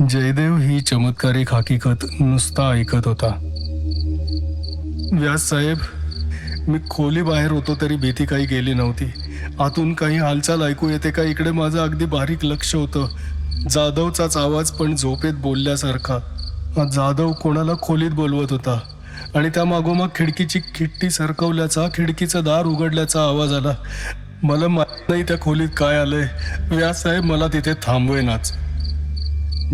जयदेव ही चमत्कारिक हकीकत नुसता ऐकत होता. व्यास साहेब मी खोली बाहेर होतो तरी भीती काही गेली नव्हती. आतून काही हालचाल ऐकू येते का? इकडे माझं अगदी बारीक लक्ष होतं. जाधवचाच आवाज पण झोपेत बोलल्यासारखा. जाधव कोणाला खोलीत बोलवत होता? आणि त्या मागोमाग खिडकीची खिट्टी सरकवल्याचा खिडकीचं दार उघडल्याचा आवाज आला. मला माहीत नाही त्या खोलीत काय आलंय. व्यास साहेब मला तिथे थांबवेनाच.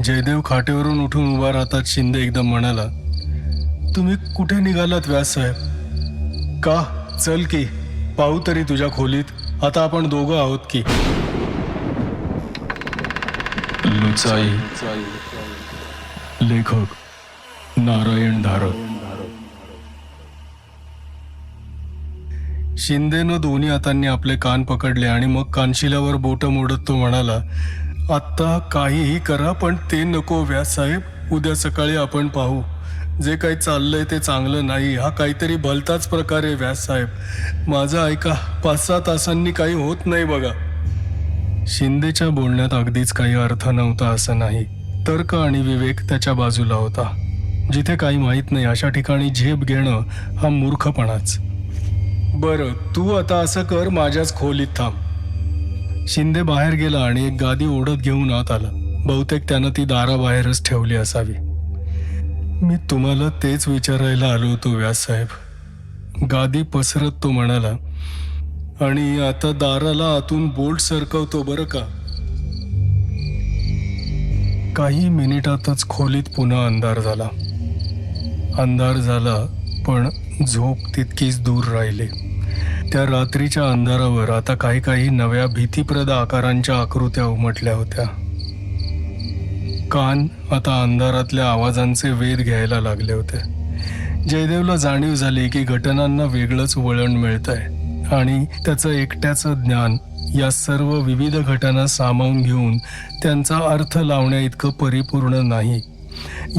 जयदेव खाटेवरून उठून उभा राहतात शिंदे एकदम म्हणाला तुम्ही कुठे निघालात व्यास साहेब? का? चल की पाहू तरी तुझ्या खोलीत. आता आपण दोघं आहोत की. लुचाई. लेखक. नारायण धारक शिंदेनं दोन्ही हातांनी आपले कान पकडले आणि मग कानशिलावर बोट मोडत तो म्हणाला आत्ता काहीही करा पण ते नको व्यास साहेब. उद्या सकाळी आपण पाहू. जे काही चाललंय ते चांगलं नाही. हा काहीतरी भलताच प्रकार आहे व्यास साहेब. माझं ऐका पाच सहा तासांनी काही होत नाही बघा. शिंदेच्या बोलण्यात अगदीच काही अर्थ नव्हता असं नाही. तर्क आणि विवेक त्याच्या बाजूला होता. जिथे काही माहीत नाही अशा ठिकाणी झेप घेणं हा मूर्खपणाच. बरं तू आता असं कर माझ्याच खोलीत थांब. शिंदे बाहेर गेला आणि एक गादी ओढत घेऊन आत आला. बहुतेक त्यानं ती दाराबाहेरच ठेवली असावी. मी तुम्हाला तेच विचारायला आलो होतो व्याससाहेब गादी पसरत तो म्हणाला आणि आता दाराला आतून बोल्ट सरकवतो बरं का? काही मिनिटातच खोलीत पुन्हा अंधार झाला. अंधार झाला पण झोप तितकीच दूर राहिली. त्या रात्रीच्या अंधारावर आता काही काही नव्या भीतीप्रद आकारांच्या आकृत्या उमटल्या होत्या. कान आता अंधारातल्या आवाजांचे वेध घ्यायला लागले होते. जयदेवला जाणीव झाली की घटनांना वेगळंच वळण मिळतंय आणि त्याचं एकट्याचं ज्ञान या सर्व विविध घटना सामावून घेऊन त्यांचा अर्थ लावण्या इतकं परिपूर्ण नाही.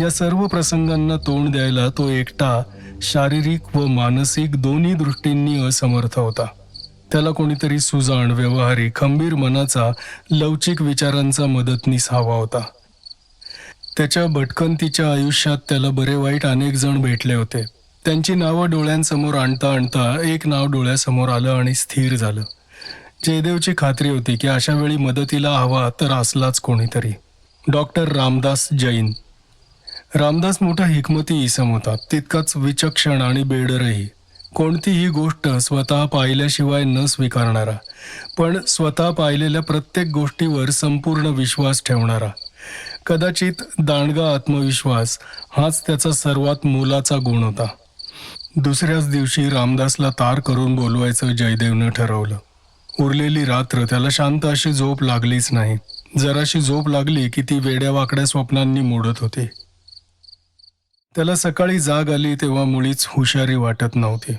या सर्व प्रसंगांना तोंड द्यायला तो एकटा शारीरिक व मानसिक दोन्ही दृष्टींनी असमर्थ होता. त्याला कोणीतरी सुजाण व्यवहारी खंबीर मनाचा लवचिक विचारांचा मदतनीस हवा होता. त्याच्या भटकंतीच्या आयुष्यात त्याला बरे वाईट अनेक जण भेटले होते. त्यांची नावं डोळ्यांसमोर आणता आणता एक नाव डोळ्यासमोर आलं आणि स्थिर झालं. जयदेवची खात्री होती की अशा वेळी मदतीला हवा तर असलाच कोणीतरी. डॉक्टर रामदास जैन. रामदास मोठा हिकमती इसम होता तितकाच विचक्षण आणि बेडरही. कोणतीही गोष्ट स्वतः पाहिल्याशिवाय न स्वीकारणारा पण स्वतः पाहिलेल्या प्रत्येक गोष्टीवर संपूर्ण विश्वास ठेवणारा. कदाचित दांडगा आत्मविश्वास हाच त्याचा सर्वात मोलाचा गुण होता. दुसऱ्याच दिवशी रामदासला तार करून बोलवायचं जयदेवनं ठरवलं. उरलेली रात्र त्याला शांत अशी झोप लागलीच नाही. जराशी झोप लागली की ती वेड्या वाकड्या स्वप्नांनी मोडत होती. त्याला सकाळी जाग आली तेव्हा मुळीच हुशारी वाटत नव्हती.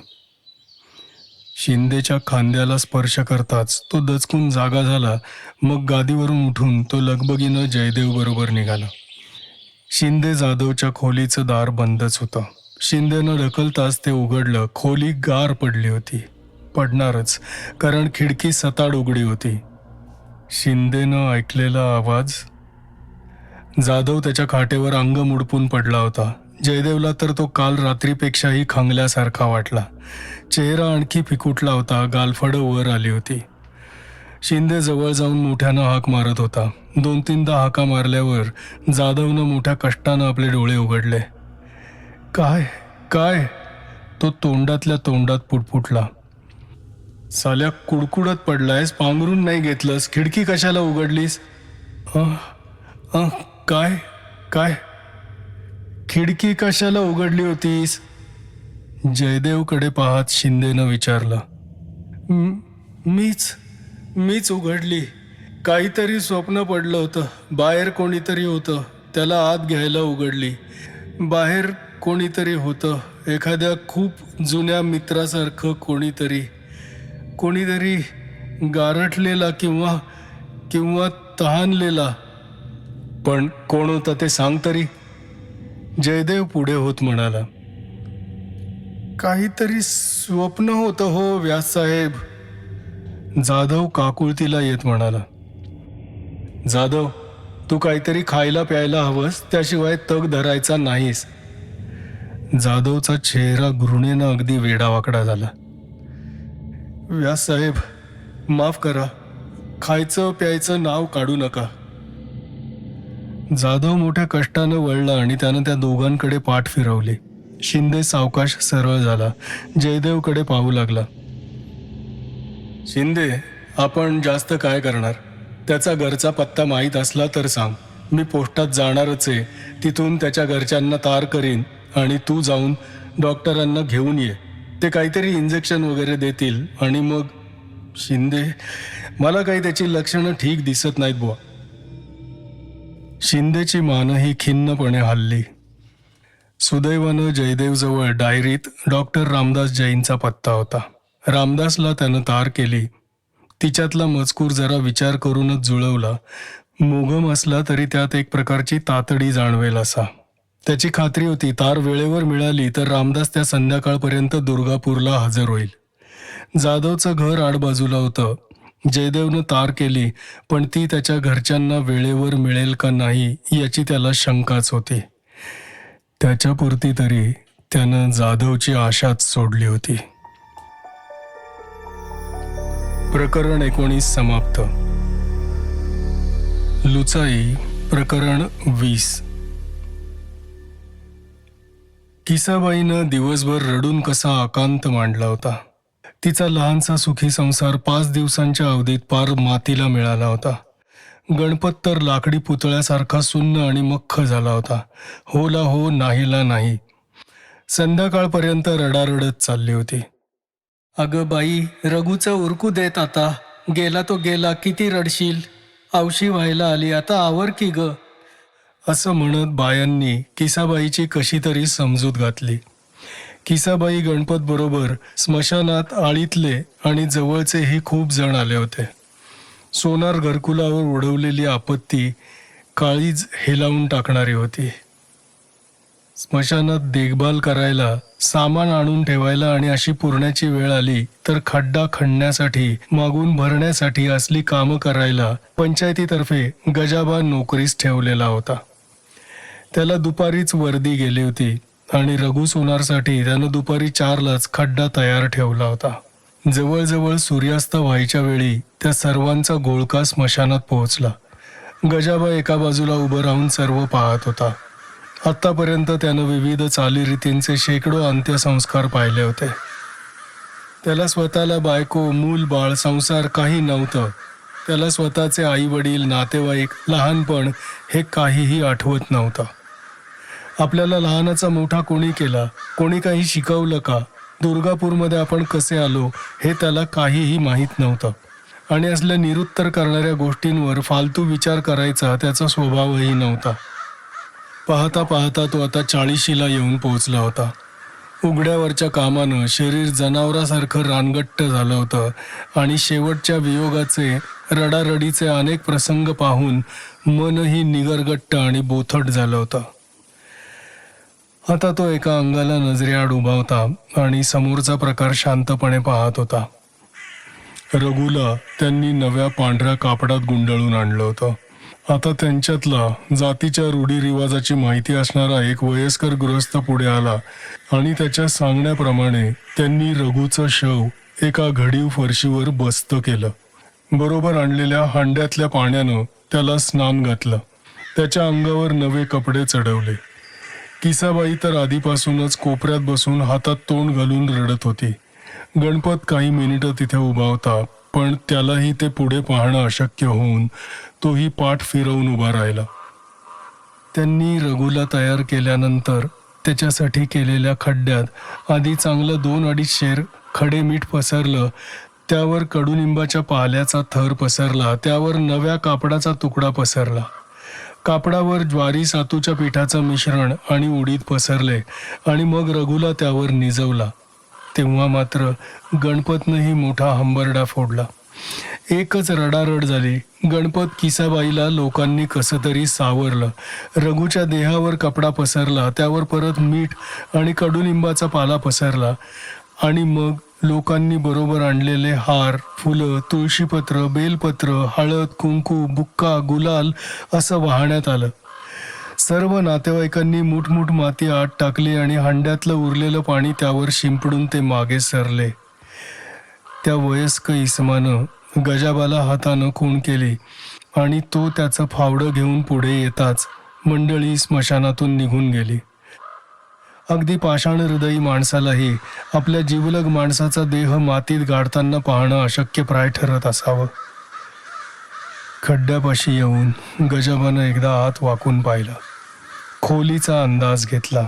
शिंदेच्या खांद्याला स्पर्श करताच तो दचकून जागा झाला मग गादीवरून उठून तो लगबगीनं जयदेव बरोबर निघाला. शिंदे जाधवच्या खोलीचं दार बंदच होतं. शिंदेनं ढकलताच ते उघडलं खोली गार पडली होती. पडणारच कारण खिडकी सताड उघडी होती. शिंदेनं ऐकलेला आवाज जाधव त्याच्या खाटेवर अंग मुडपून पडला होता. जयदेवला तर तो काल रात्रीपेक्षाही खंगल्यासारखा वाटला. चेहरा आणखी फिकुटला होता गालफडं वर आली होती. शिंदे जवळ जाऊन मोठ्यानं हाक मारत होता. दोन तीनदा हाका मारल्यावर जाधवनं मोठ्या कष्टानं आपले डोळे उघडले. काय? काय? तो तोंडातल्या तोंडात पुटपुटला. साल्या कुडकुडत पडलायस पांघरून नाही घेतलंस खिडकी कशाला उघडलीस? अं, काय? काय? खिडकी कशाला उघडली होतीस? जयदेवकडे पाहत शिंदेनं विचारलं. मीच मीच उघडली. काहीतरी स्वप्न पडलं होतं. बाहेर कोणीतरी होतं. त्याला आत घ्यायला उघडली. बाहेर कोणीतरी होतं. एखाद्या खूप जुन्या मित्रासारखं कोणीतरी. कोणीतरी गारठलेला किंवा किंवा तहानलेला. पण कोण होता ते सांग तरी. जयदेव पुढे होत म्हणाला काहीतरी स्वप्न होतं हो व्याससाहेब. जाधव काकुळतीला येत म्हणाला जाधव तू काहीतरी खायला प्यायला हवंस त्याशिवाय तग धरायचा नाहीस. जाधवचा चेहरा घृणेनं अगदी वेडावाकडा झाला व्याससाहेब माफ करा खायचं प्यायचं नाव काढू नका. जाधव मोठ्या कष्टानं वळला आणि त्यानं त्या दोघांकडे पाठ फिरवली. शिंदे सावकाश सरळ झाला. जयदेवकडे पाहू लागला. शिंदे आपण जास्त काय करणार? त्याचा घरचा पत्ता माहीत असला तर सांग. मी पोस्टात जाणारच आहे. तिथून त्याच्या घरच्यांना तार करीन आणि तू जाऊन डॉक्टरांना घेऊन ये. ते काहीतरी इंजेक्शन वगैरे देतील आणि मग शिंदे मला काही त्याची लक्षणं ठीक दिसत नाहीत बुवा. शिंदेची मानही खिन्नपणे हल्ली. सुदैवानं जयदेवजवळ डायरीत डॉक्टर रामदास जैनचा पत्ता होता. रामदासला त्यानं तार केली. तिच्यातला मजकूर जरा विचार करूनच जुळवला. मोगम असला तरी त्यात एक प्रकारची तातडी जाणवेल असा. त्याची खात्री होती तार वेळेवर मिळाली तर रामदास त्या संध्याकाळपर्यंत दुर्गापूरला हजर होईल. जाधवचं घर आडबाजूला होतं. जयदेवनं तार केली पण ती त्याच्या घरच्यांना वेळेवर मिळेल का नाही याची त्याला शंकाच होती. त्याच्यापुरती तरी त्यानं जाधवची आशाच सोडली होती. प्रकरण एकोणीस समाप्त. लुचाई प्रकरण वीस. किसाबाईनं दिवसभर रडून कसा आकांत मांडला होता. तिचा लहानसा सुखी संसार पाच दिवसांच्या अवधीत पार मातीला मिळाला होता. गणपत तर लाकडी पुतळ्यासारखा सुन्न आणि मख्ख झाला होता. होला हो नाहीला नाही. संध्याकाळपर्यंत रडारडत चालली होती. अगं बाई रघूचा उरकू देत आता. गेला तो गेला किती रडशील. आवशी व्हायला आली आता आवर की ग? असं म्हणत बायांनी किसाबाईची कशी तरी समजूत घातली. किसाबाई गणपत बरोबर स्मशानात आळीतले आणि जवळचेही खूप जण आले होते. सोनार घरकुलावर उडवलेली आपत्ती काळीज हेलावून टाकणारी होती. स्मशानात देखभाल करायला सामान आणून ठेवायला आणि अशी पुरण्याची वेळ आली तर खड्डा खणण्यासाठी मागून भरण्यासाठी असली कामं करायला पंचायतीतर्फे गजाबा नोकरीस ठेवलेला होता. त्याला दुपारीच वर्दी गेली होती. आणि रघु सोनारसाठी त्यानं दुपारी चारलाच खड्डा तयार ठेवला होता. जवळजवळ सूर्यास्त व्हायच्या वेळी त्या सर्वांचा गोळका स्मशानात पोहोचला. गजाबा एका बाजूला उभं राहून सर्व पाहत होता. आत्तापर्यंत त्यानं विविध चालीरीतींचे शेकडो अंत्यसंस्कार पाहिले होते. त्याला स्वतःला बायको मूल बाळ संसार काही नव्हतं. त्याला स्वतःचे आई वडील नातेवाईक लहानपण हे काहीही आठवत नव्हतं. आपल्याला लहानाचा मोठा कोणी केला कोणी काही शिकवलं का? दुर्गापूरमध्ये आपण कसे आलो हे त्याला काहीही माहीत नव्हतं. आणि असल्या निरुत्तर करणाऱ्या गोष्टींवर फालतू विचार करायचा त्याचा स्वभावही नव्हता. पाहता पाहता तो आता चाळीशीला येऊन पोहोचला होता. उघड्यावरच्या कामानं शरीर जनावरासारखं रानगट्ट झालं होतं आणि शेवटच्या वियोगाचे रडारडीचे अनेक प्रसंग पाहून मनही निगरगट्ट आणि बोथट झालं होतं. आता तो एका अंगाला नजरेआड उभा होता आणि समोरचा प्रकार शांतपणे पाहत होता. रघुला त्यांनी नव्या पांढऱ्या कापडात गुंडाळून आणलं होतं. आता त्यांच्यातला जातीच्या रूढीरिवाजाची माहिती असणारा एक वयस्कर गृहस्थ पुढे आला आणि त्याच्या सांगण्याप्रमाणे त्यांनी रघुचं शव एका घडीव फरशीवर बस्त केलं. बरोबर आणलेल्या हांड्यातल्या पाण्यानं त्याला स्नान घातलं. त्याच्या अंगावर नवे कपडे चढवले. किसाबाई तर आधीपासूनच कोपऱ्यात बसून हातात तोंड घालून रडत होती. गणपत काही मिनिटं तिथे उभा होता पण त्यालाही ते पुढे पाहणं अशक्य होऊन तोही पाठ फिरवून उभा राहिला. त्यांनी रघुला तयार केल्यानंतर त्याच्यासाठी केलेल्या खड्ड्यात आधी चांगलं दोन अडीच शेर खडे मीठ पसरलं त्यावर कडुनिंबाच्या पाल्याचा थर पसरला त्यावर नव्या कापडाचा तुकडा पसरला. कापडावर ज्वारी सातूच्या पिठाचं मिश्रण आणि उडीद पसरले आणि मग रघुला त्यावर निजवला. तेव्हा मात्र गणपतनंही मोठा हंबरडा फोडला. एकच रडारड झाली. गणपत किसाबाईला लोकांनी कसं तरी सावरलं. रघुच्या देहावर कपडा पसरला त्यावर परत मीठ आणि कडुलिंबाचा पाला पसरला आणि मग लोकांनी बरोबर आणलेले हार फुलं तुळशीपत्र बेलपत्र हळद कुंकू बुक्का गुलाल असं वाहण्यात आलं. सर्व नातेवाईकांनी मुठमुठ माती आत टाकली आणि हंड्यातलं उरलेलं पाणी त्यावर शिंपडून ते मागे सरले. त्या वयस्क इसमानं गजाबाला हातानं खूण केली आणि तो त्याचं फावडं घेऊन पुढे येताच मंडळी स्मशानातून निघून गेली. अगदी पाषाण हृदयी माणसालाही आपल्या जीवलग माणसाचा देह मातीत गाडताना पाहणं अशक्यप्राय ठरत असावं. खड्ड्यापाशी येऊन गजबानं एकदा आत वाकून पाहिलं. खोलीचा अंदाज घेतला.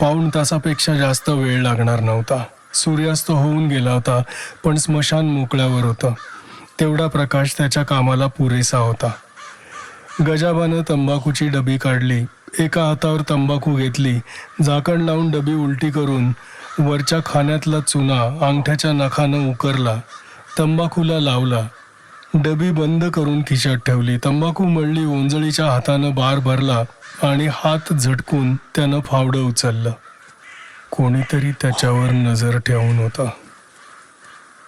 पाऊण तासापेक्षा जास्त वेळ लागणार नव्हता. सूर्यास्त होऊन गेला होता पण स्मशान मोकळ्यावर होतं. तेवढा प्रकाश त्याच्या कामाला पुरेसा होता. गजाबानं तंबाखूची डबी काढली. एका हातावर तंबाखू घेतली. झाकण लावून डबी उलटी करून वरच्या खाण्यातला चुना अंगठ्याच्या नखानं उकरला. तंबाखूला लावला. डबी बंद करून खिशात ठेवली. तंबाखू मळली ओंजळीच्या हातानं बार भरला आणि हात झटकून त्यानं फावडं उचललं. कोणीतरी त्याच्यावर नजर ठेवून होता.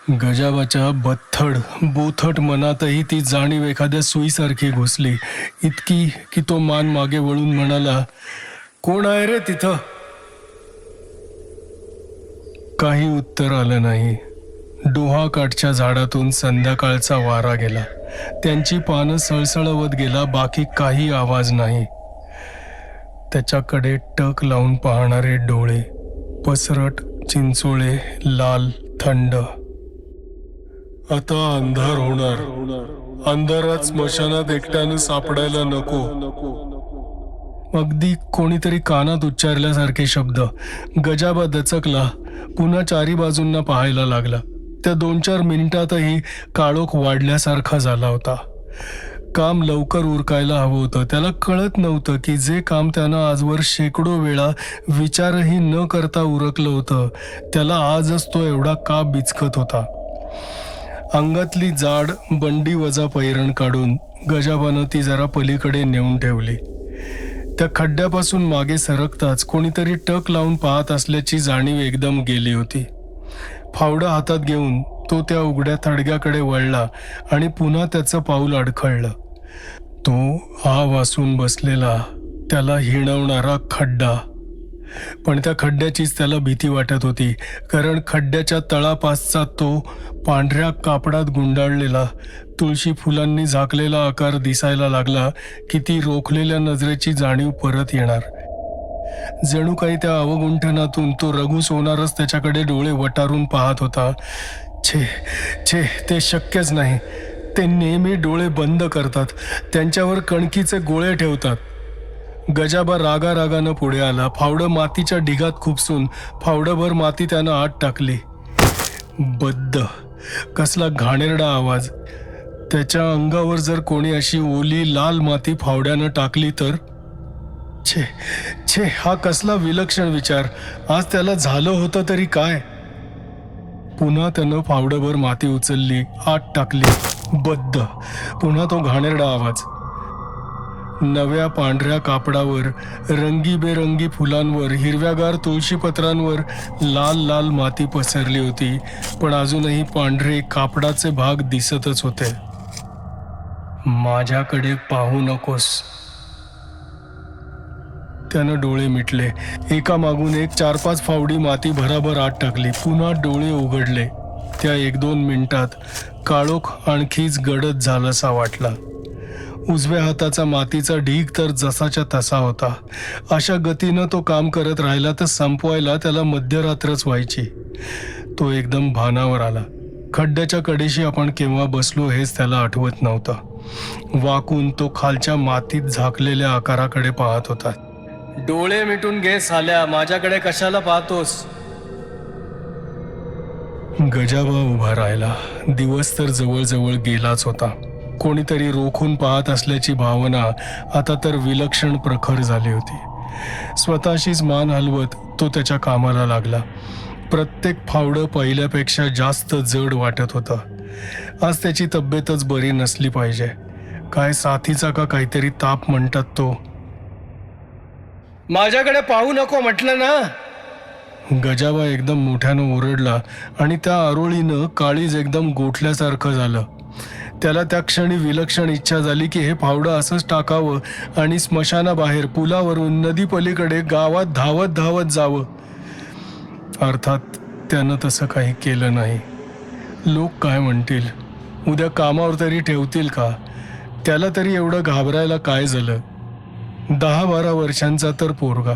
गजाबाच्या बथड बोथट मनातही ती जाणीव एखाद्या सुईसारखी घुसली. इतकी की तो मान मागे वळून म्हणाला कोण आहे रे तिथं? काही उत्तर आलं नाही. डोहाकाठच्या झाडातून संध्याकाळचा वारा गेला. त्यांची पानं सळसळवत गेला बाकी काही आवाज नाही. त्याच्याकडे टक लावून पाहणारे डोळे पसरट चिंचोळे लाल थंड. आता अंधार होणार. अंधारात स्मशानात एकट्यानं सापडायला नको. अगदी कोणीतरी कानात उच्चारल्यासारखे शब्द. गजाबा दचकला. पुन्हा चारी बाजूंना पाहायला लागला. त्या दोन चार मिनिटातही काळोख वाढल्यासारखा झाला होता. काम लवकर उरकायला हवं होतं. त्याला कळत नव्हतं की जे काम त्यानं आजवर शेकडो वेळा विचारही न करता उरकलं होतं त्याला आजच तो एवढा का बिचकत होता? अंगातली जाड बंडी वजा पैरण काढून गजाबानं ती जरा पलीकडे नेऊन ठेवली. त्या खड्ड्यापासून मागे सरकताच कोणीतरी टक लावून पाहत असल्याची जाणीव एकदम गेली होती. फावडं हातात घेऊन तो त्या उघड्या थडग्याकडे वळला आणि पुन्हा त्याचं पाऊल अडखळलं. तो हा वासून बसलेला त्याला हिणवणारा खड्डा पण त्या खड्ड्याचीच त्याला भीती वाटत होती. कारण खड्ड्याच्या तळापासचा तो पांढऱ्या कापडात गुंडाळलेला तुळशी फुलांनी झाकलेला आकार दिसायला लागला की ती रोखलेल्या नजरेची जाणीव परत येणार. जणू काही त्या अवगुंठनातून तो रघु सोनारच त्याच्याकडे डोळे वटारून पाहत होता. छे छे ते शक्यच नाही. ते नेहमी डोळे बंद करतात. त्यांच्यावर कणकीचे गोळे ठेवतात. गजाबा रागा रागानं पुढे आला. फावडं मातीच्या ढिगात खुपसून फावडंभर माती त्यानं आत टाकली. बद्द कसला घाणेरडा आवाज. त्याच्या अंगावर जर कोणी अशी ओली लाल माती फावड्यानं टाकली तर? छे छे हा कसला विलक्षण विचार. आज त्याला झालं होतं तरी काय? पुन्हा त्यानं फावडंभर माती उचलली आत टाकली. बद्द पुन्हा तो घाणेरडा आवाज. नव्या पांढऱ्या कापडावर रंगीबेरंगी फुलांवर हिरव्यागार तुळशीपत्रांवर लाल लाल माती पसरली होती पण अजूनही पांढरे कापडाचे भाग दिसतच होते. माझ्याकडे पाहू नकोस. त्यानं डोळे मिटले. एका मागून एक चार पाच फावडी माती भराभर आत टाकली. पुन्हा डोळे उघडले. त्या एक दोन मिनिटात काळोख आणखीच गडद झालासा वाटला. उजव्या हाताचा मातीचा ढीग तर जसाच्या तसा होता. अशा गतीनं तो काम करत राहिला तर संपवायला त्याला मध्यरात्रच व्हायची. तो एकदम भानावर आला. खड्ड्याच्या कडेशी आपण केव्हा बसलो हेच त्याला आठवत नव्हतं. वाकून तो खालच्या मातीत झाकलेल्या आकाराकडे पाहत होता. डोळे मिटून घे साल्या माझ्याकडे कशाला पाहतोस? गजाबा उभा राहिला. दिवस तर जवळजवळ गेलाच होता. कोणीतरी रोखून पाहत असल्याची भावना आता तर विलक्षण प्रखर झाली होती. स्वतःशीच मान हलवत तो त्याच्या कामाला लागला. प्रत्येक फावडं पहिल्यापेक्षा जास्त जड वाटत होतं. आज त्याची तब्येतच बरी नसली पाहिजे. काय साथीचा का काहीतरी ताप म्हणतात तो. माझ्याकडे पाहू नको म्हटलं ना. गजाबा एकदम मोठ्यानं ओरडला आणि त्या आरोळीनं काळीज एकदम गोठल्यासारखं झालं. त्याला त्या क्षणी विलक्षण इच्छा झाली की हे फावडं असंच टाकावं आणि स्मशानाबाहेर पुलावरून नदी पलीकडे गावात धावत धावत जावं. अर्थात त्यानं तसं काही केलं नाही. लोक काय म्हणतील? उद्या कामावर तरी ठेवतील का? त्याला तरी एवढं घाबरायला काय झालं? दहा बारा वर्षांचा तर पोरगा.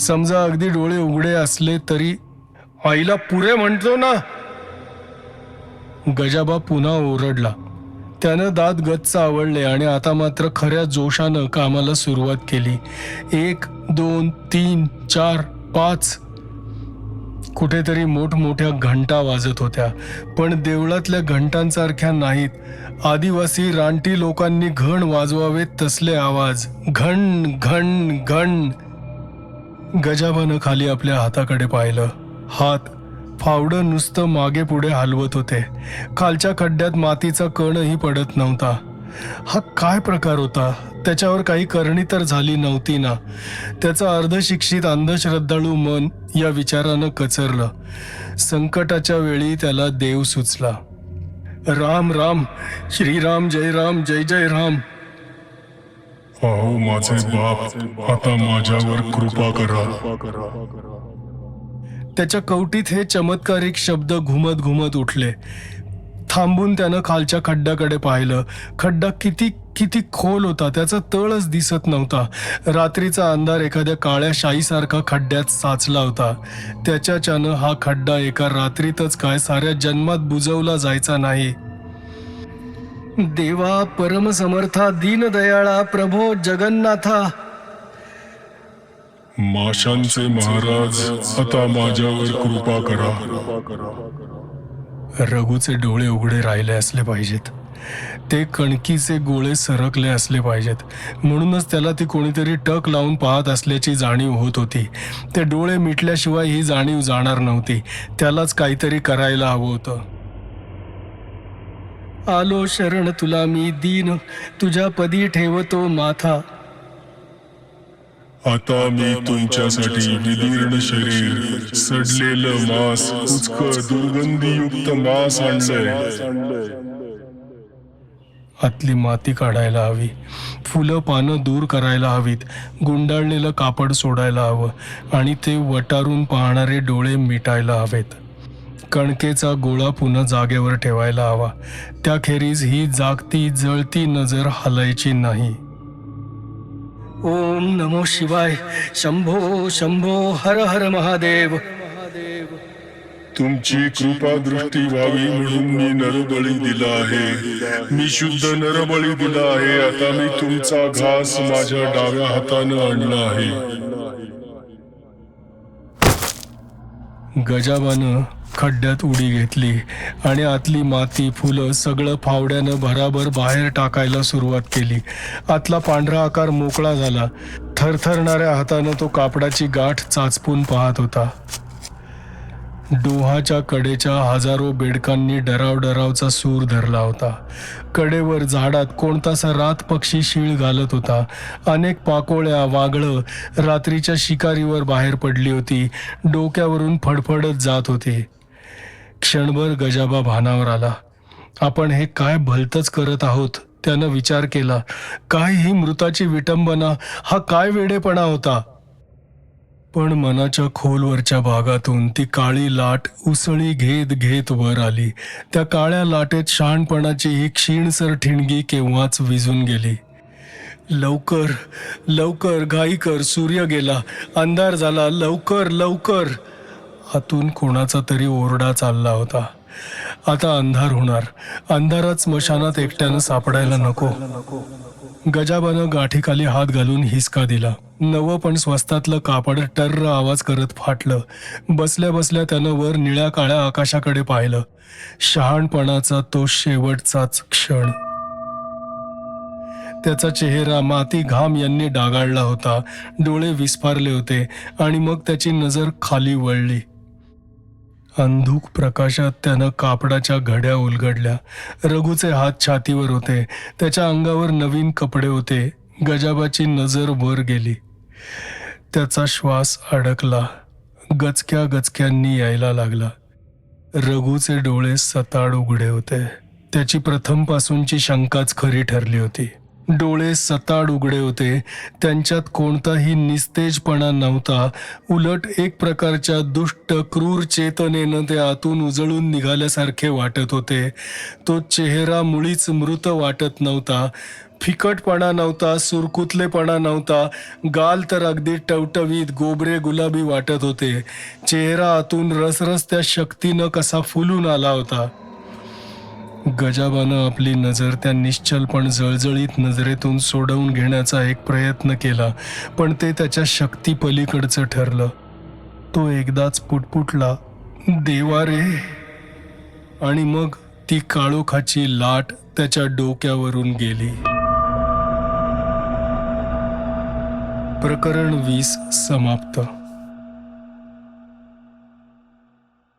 समजा अगदी डोळे उघडे असले तरी आईला पुरे म्हणतो ना. गजाबा पुन्हा ओरडला. त्यानं दात गच्च आवडले आणि आता मात्र खऱ्या जोशानं कामाला सुरुवात केली. एक दोन तीन चार पाच. कुठेतरी मोठमोठ्या घंटा वाजत होत्या. पण देवळातल्या घंटांसारख्या नाहीत. आदिवासी रानटी लोकांनी घण वाजवावेत तसले आवाज. घण घण घण. गजाबानं खाली आपल्या हाताकडे पाहिलं. हात फावडं नुसतं मागे पुढे हलवत होते. खालच्या खड्ड्यात मातीचा कणही पडत नव्हता. हा काय प्रकार होता? त्याच्यावर काही करणी तर झाली नव्हती ना? त्याचं अर्धशिक्षित अंधश्रद्धाळू मन या विचारानं कचरलं. संकटाच्या वेळी त्याला देव सुचला. राम राम! श्रीराम जय राम जय जय राम! अहो माझे बाप आता माझ्यावर कृपा करा. त्याच्या कवटीत हे चमत्कारिक शब्द घुमत घुमत उठले. थांबून त्यानं खालच्या खड्ड्याकडे पाहिलं. खड्डा किती किती खोल होता त्याचा तळच दिसत नव्हता. रात्रीचा अंधार एखाद्या काळ्या शाईसारखा खड्ड्यात साचला होता. त्याच्याच्यानं हा खड्डा एका रात्रीतच काय साऱ्या जन्मात बुजवला जायचा नाही. देवा परमसमर्था दीनदयाळा प्रभो जगन्नाथा माशांचे महाराज आता माझ्यावर कृपा करा. रघुचे डोळे उघडे राहिले असले पाहिजेत. ते कणकीचे गोळे सरकले असले पाहिजेत. म्हणूनच त्याला ती कोणीतरी टक लावून पाहत असल्याची जाणीव होत होती. ते डोळे मिटल्याशिवाय ही जाणीव जाणार नव्हती. त्यालाच काहीतरी करायला हवं होतं. आलो शरण तुला मी दीन. तुझ्या पदी ठेवतो माथा. आता मी तुमच्यासाठी विदीर्ण शरीर सडलेलं मांस उचक दुर्गंधीयुक्त मांस आणलंय. आतली माती काढायला हवी. फुलं पानं दूर करायला हवीत. गुंडाळलेलं कापड सोडायला हवं. आणि ते वटारून पाहणारे डोळे मिटायला हवेत. कणकेचा गोळा पुन्हा जागेवर ठेवायला हवा. त्याखेरीज ही जागती जळती नजर हलायची नाही. ओम नमो शिवाय. शंभो शंभो हर हर महादेव. तुमची कृपा दृष्टी व्हावी म्हणून मी नरबळी दिला आहे. मी शुद्ध नरबळी दिला आहे. आता मी तुमचा घास माझ्या डाव्या हातानं आणला आहे. गजाबानं खड्ड्यात उडी घेतली आणि आतली माती फुलं सगळं फावड्यानं भराभर बाहेर टाकायला सुरुवात केली. आतला पांढरा आकार मोकळा झाला. थरथरणाऱ्या हातानं तो कापडाची गाठ चाचपून पाहत होता. डोहाच्या कडेच्या हजारो बेडकांनी डराव डरावचा सूर धरला होता. कडेवर झाडात कोणतासा रात पक्षी शिळ घालत होता. अनेक पाकोळ्या वागळं रात्रीच्या शिकारीवर बाहेर पडली होती. डोक्यावरून फडफडत जात होती. क्षणभर गजाबा भानावर आला. आपण हे काय भलतच करत आहोत? त्यानं विचार केला काय ही मृताची विटंबना? हा काय वेडेपणा होता? पण मनाच्या खोलवरच्या भागातून ती काळी लाट उसळी घेत घेत वर आली. त्या काळ्या लाटेत शहाणपणाची ही क्षीणसर ठिणगी केव्हाच विझून गेली. लवकर लवकर घाई कर सूर्य गेला. अंधार झाला. लवकर लवकर. आतून कोणाचा तरी ओरडा चालला होता. आता अंधार होणार. अंधारात स्मशानात एकट्यानं सापडायला नको. गजाबानं गाठीखाली हात घालून हिसका दिला. नवं पण स्वस्तातलं कापड टर्र आवाज करत फाटलं. बसल्या बसल्या त्यानं वर निळ्या काळ्या आकाशाकडे पाहिलं. शहाणपणाचा तो शेवटचाच क्षण. त्याचा चेहरा माती घाम यांनी डागाळला होता. डोळे विस्फारले होते आणि मग त्याची नजर खाली वळली. अंधुक प्रकाशात त्यानं कापडाच्या घड्या उलगडल्या. रघुचे हात छातीवर होते. त्याच्या अंगावर नवीन कपडे होते. गजाबाची नजर वर गेली. त्याचा श्वास अडकला. गचक्या गचक्यांनी यायला लागला. रघुचे डोळे सताड उघडे होते. त्याची प्रथमपासूनची शंकाच खरी ठरली होती. डोळे सताड उघडे होते. त्यांच्यात कोणताही निस्तेजपणा नव्हता. उलट एक प्रकारच्या दुष्ट क्रूर चेतनेनं ते आतून उजळून निघाल्यासारखे वाटत होते. तो चेहरा मुळीच मृत वाटत नव्हता. फिकटपणा नव्हता सुरकुतलेपणा नव्हता. गाल तर अगदी टवटवीत गोबरे गुलाबी वाटत होते. चेहरा आतून रसरस त्या शक्तीनं कसा फुलून आला होता. गजाबानं आपली नजर त्या निश्चल पण जळजळीत नजरेतून सोडवून घेण्याचा एक प्रयत्न केला पण ते त्याच्या शक्ती पलीकडचं ठरलं. तो एकदाच पुटपुटला देवा रे! आणि मग ती काळोखाची लाट त्याच्या डोक्यावरून गेली. प्रकरण वीस समाप्त.